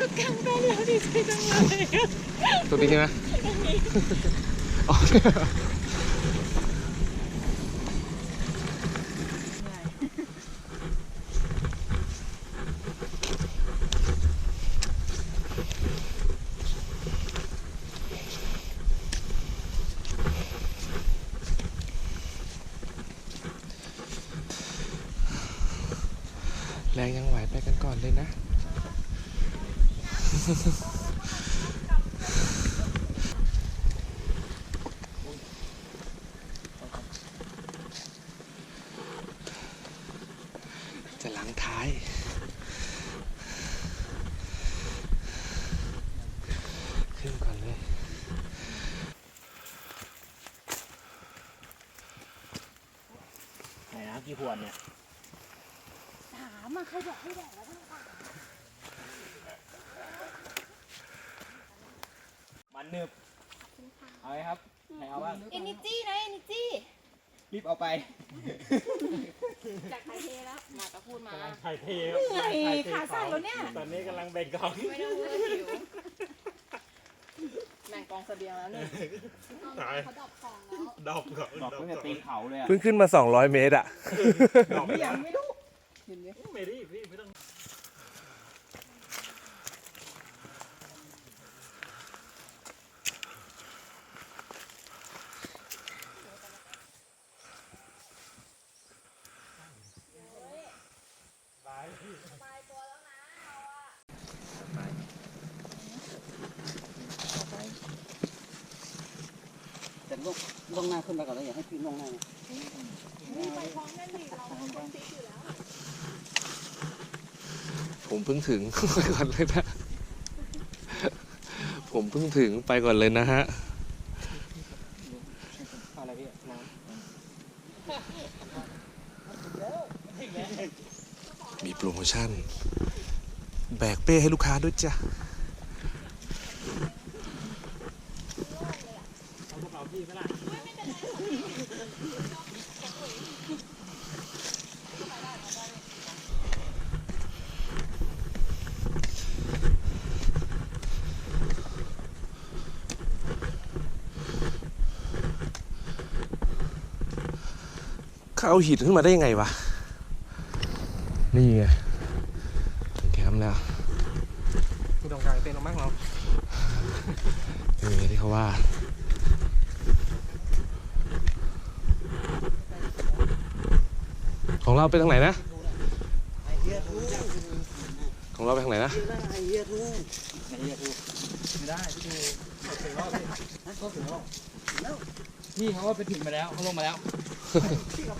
ถึงจะกลางได้แล้วดีใจจังเลยตรงนี้ใช่ไหมอ๋อแรงยังไหวไปกันก่อนเลยนะ จะหลังท้าย ขึ้นก่อนเลยไหนนะกี่พวนเนี่ย ถามมาใครบอกให้แดกแล้วต้องถา มมันนึบ เอาไหมครับไหนเอาบ้างเอนิจี้นะเอนิจี้รีบเอาไป จากไทยเทแล้วหมอจะพูดมา ถ่ายเทเหนื่อยขาสั่นแล้วเนี่ย ตอนนี้กำลังแบ่งกองไม่ต้องพูดหิวแบ่งกองเสบียงแล้วนี่ตายเขาดับของแล้วดอกก่อนดอกตั้งแต่ตีนเขาเลยอะเพิ่งขึ้นมา 200 เมตรอะดอกไม่ยังไม่รู้เห็นไหมไม่รีบพี่ไม่ต้อง ลงลงหน้าขึ้นไปก่อนแล้วอย่าให้พี่ลงหน้าผมเพิ่งถึงไปก่อนเลยนะ ผมเพิ่งถึงไปก่อนเลยนะฮะมีโปรโมชั่น แบกเป้ให้ลูกค้าด้วยจ้ะ เอากระเป๋าพี่ไหมล่ะ เขาเอาหินขึ้นมาได้ยังไงวะ นี่ไงถึงแคมป์แล้วมีตรงกลางเต็นท์เรามั่งเรานี่ไงที่เขาว่าของเราไปทางไหนนะไอเฮียทูของเราไปทางไหนนะไอเฮียทูไหนเรียกกูไม่ได้พี่ดูเขาถึงรอบพี่นั่นก็ถึงแล้วพี่เขาก็ไปถึงมาแล้วเขาลงมาแล้วที่กระ เ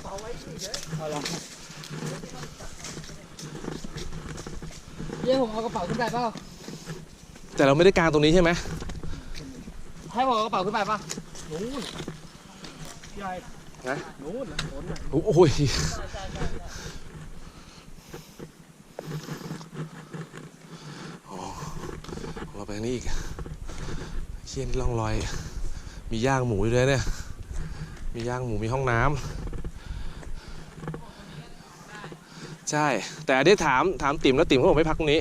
ป๋าไว้ที่เยอะเอาลองเยี่ยผมเอากระเป๋าขึ้นไปเปล่าแต่เราไม่ได้กางตรงนี้ใช่ไหมให้ผมเอากระเป๋าขึ้นไปป่ะนู้นใหญ่นะนู้นนะโน้นน่ะโอ้ยอ๋อของเราไปทางนี้อีกเชี่ยนล่องรอย มีย่างหมูอยู่เลยเนี่ย มีย่างหมูมีห้องน้ำใช่ แต่ได้ถามถามติ๋มแล้วติ๋มเขาบอกไม่พักตรงนี้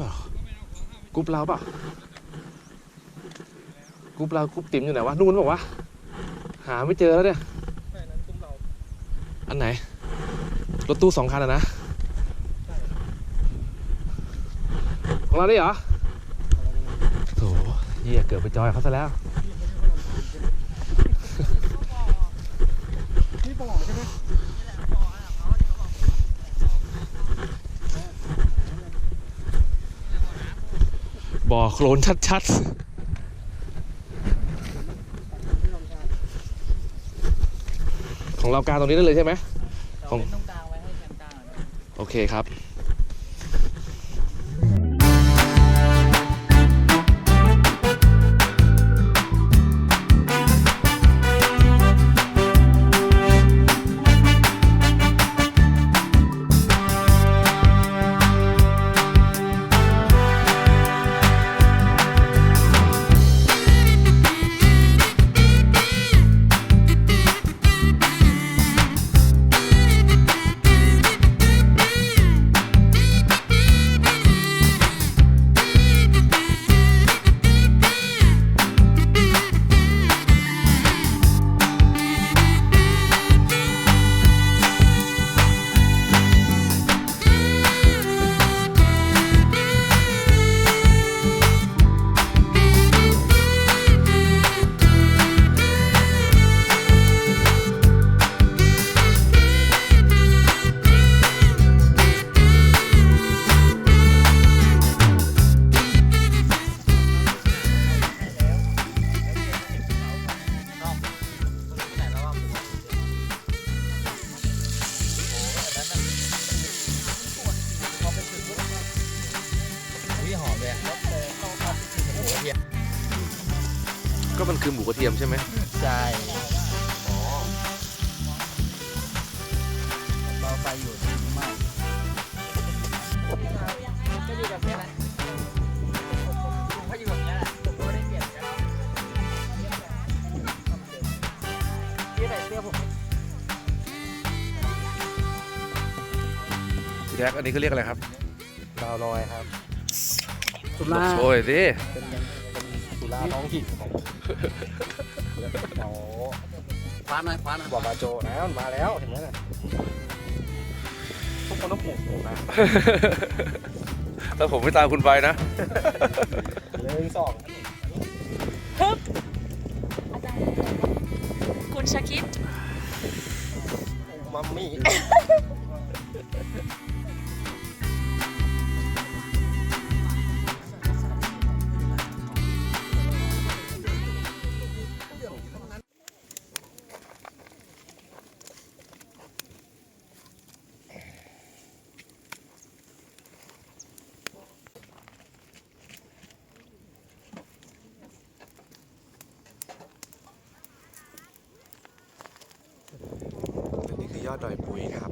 เปล่ากรุ๊ปเราเปล่ากรุ๊ปเรากรุ๊ปติ๋มอยู่ไหนวะนู่นบอกว่าวะหาไม่เจอแล้วเนี่ยอันไหน รถตู้สองคันอะนะของเราได้เหรอโถเหี้ยเกือบไปจอยเขาซะแล้วนี่บ่อใช่ไหม บ่อโคลนชัดๆของเรากลางตรงนี้ได้เลยใช่ไหมของตรงกลางไว้ให้แคมกลางโอเคครับ ก็มันคือหมูกระเทียมใช่ไหมใช่เบาไฟอยู่มากก็อยู่แบบนี้แหละก็อยู่แบบนี้แหละผมก็ไม่ได้เปลี่ยนกันที่ใส่เสื้อผมพี่แท็กอันนี้เขาเรียกอะไรครับดาวลอยครับ สุบอรากโชยสิเป็นเป็นสุราท้องถิ่นของ โอ้คว้าหน่อยคว้าหน่อยบอกมาโจนะมันมาแล้วเห็นไหมน่ะทุกคนต้องปลูกผมนะถ้าผมไม่ตามคุณไปนะหนึ่งสองคุณชาคิดมัมมี่ ดดอยปุยครับ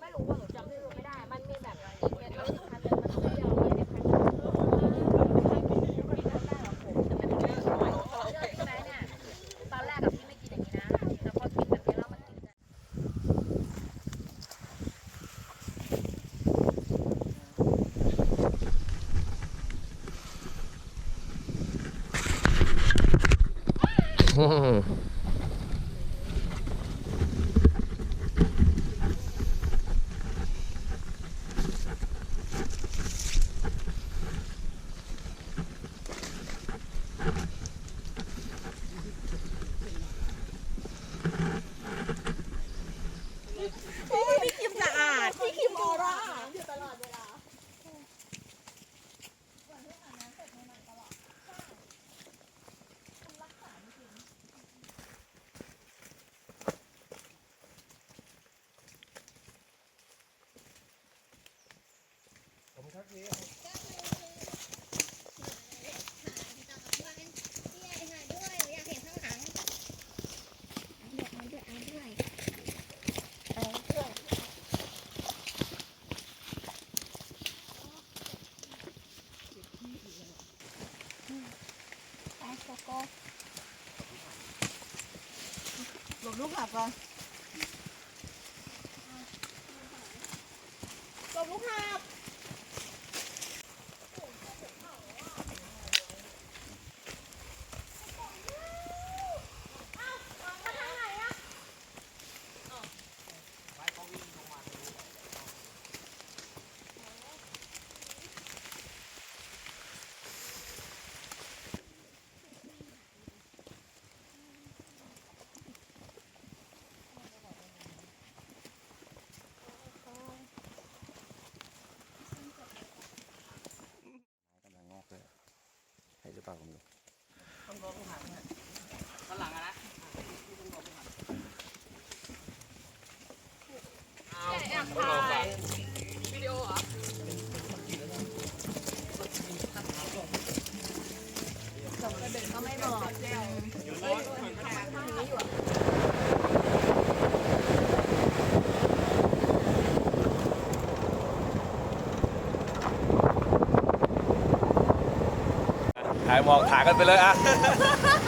ไม่รู้ว่าหนูจำชื่อไม่ได้ มันมีแบบอีกเม็ดนึงพันเลยมันเปรี้ยวเลยเนี่ยพันตอนแรกกับพี่ไม่กินอย่างนี้นะ แต่พอกินแบบนี้แล้วมันติดใจ พี่คิมสะอาด พี่คิมออร่า นหลบลูกหักก่อนหลบลูกหัก กำลังงอกเลย ให้หรือเปล่าเนี่ยายหมอกถ่ายกันไปเลยอะ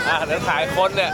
อะเดี๋ยวถ่ายคนเนี่ย